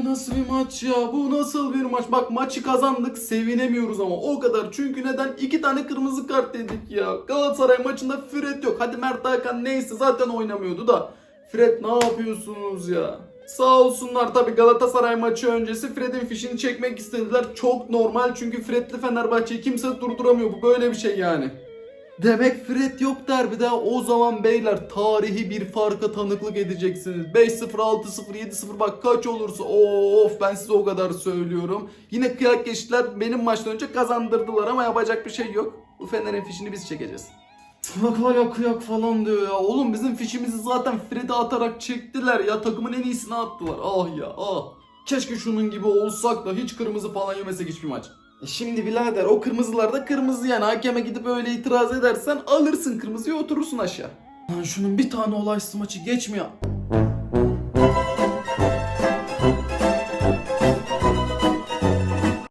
bu nasıl bir maç ya? Bu nasıl bir maç? Bak maçı kazandık sevinemiyoruz ama o kadar. Çünkü neden? İki tane kırmızı kart yedik ya. Galatasaray maçında Fred yok. Hadi Mert Hakan neyse zaten oynamıyordu da. Fred ne yapıyorsunuz ya? Sağ olsunlar tabi Galatasaray maçı öncesi Fred'in fişini çekmek istediler. Çok normal çünkü Fred'li Fenerbahçe'yi kimse durduramıyor. Bu böyle bir şey yani. Demek Fred yok derbide o zaman beyler tarihi bir farka tanıklık edeceksiniz. 5-0, 6-0, 7-0 bak kaç olursa of ben size o kadar söylüyorum. Yine kıyak geçtiler benim maçtan önce kazandırdılar ama yapacak bir şey yok. Bu Fener'in fişini biz çekeceğiz. Bak hala kıyak falan diyor ya. Oğlum bizim fişimizi zaten Fred'e atarak çektiler ya. Takımın en iyisini attılar. Ah ya ah. Keşke şunun gibi olsak da hiç kırmızı falan yemesek hiçbir maç. Şimdi birader o kırmızılar da kırmızı yani hakeme gidip öyle itiraz edersen alırsın kırmızıyı oturursun aşağı. Lan şunun bir tane olaysız maçı geçmiyor.